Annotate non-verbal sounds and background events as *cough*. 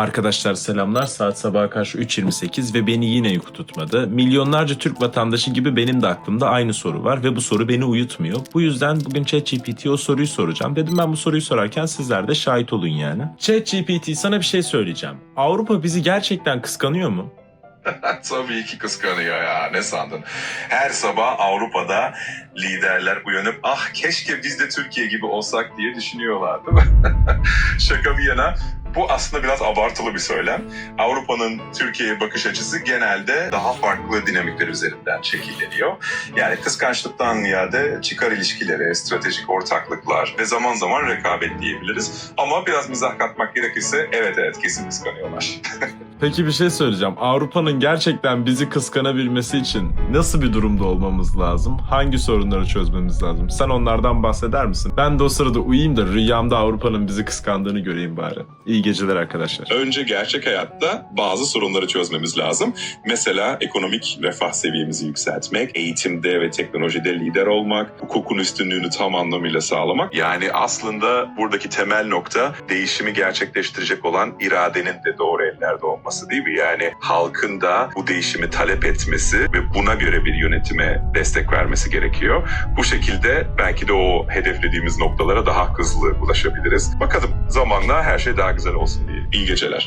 Arkadaşlar selamlar. Saat sabaha karşı 3.28 ve beni yine uyku tutmadı. Milyonlarca Türk vatandaşı gibi benim de aklımda aynı soru var ve bu soru beni uyutmuyor. Bu yüzden bugün ChatGPT'ye o soruyu soracağım. Dedim ben bu soruyu sorarken sizler de şahit olun yani. ChatGPT sana bir şey söyleyeceğim. Avrupa bizi gerçekten kıskanıyor mu? *laughs* Tabii ki kıskanıyor ya ne sandın? Her sabah Avrupa'da liderler uyanıp ah keşke biz de Türkiye gibi olsak diye düşünüyorlar değil mi? *laughs* Şaka bir yana bu aslında biraz abartılı bir söylem. Avrupa'nın Türkiye'ye bakış açısı genelde daha farklı dinamikler üzerinden şekilleniyor. Yani kıskançlıktan ziyade çıkar ilişkileri, stratejik ortaklıklar ve zaman zaman rekabet diyebiliriz. Ama biraz mizah katmak gerekirse evet evet kesin kıskanıyorlar. *laughs* Peki bir şey söyleyeceğim. Avrupa'nın gerçekten bizi kıskanabilmesi için nasıl bir durumda olmamız lazım? Hangi sorunları çözmemiz lazım? Sen onlardan bahseder misin? Ben de o sırada uyuyayım da rüyamda Avrupa'nın bizi kıskandığını göreyim bari. İyi geceler arkadaşlar. Önce gerçek hayatta bazı sorunları çözmemiz lazım. Mesela ekonomik refah seviyemizi yükseltmek, eğitimde ve teknolojide lider olmak, hukukun üstünlüğünü tam anlamıyla sağlamak. Yani aslında buradaki temel nokta değişimi gerçekleştirecek olan iradenin de doğru ellerde olması değil mi? Yani halkın da bu değişimi talep etmesi ve buna göre bir yönetime destek vermesi gerekiyor. Bu şekilde belki de o hedeflediğimiz noktalara daha hızlı ulaşabiliriz. Bakalım zamanla her şey daha güzel olsun diye. İyi geceler.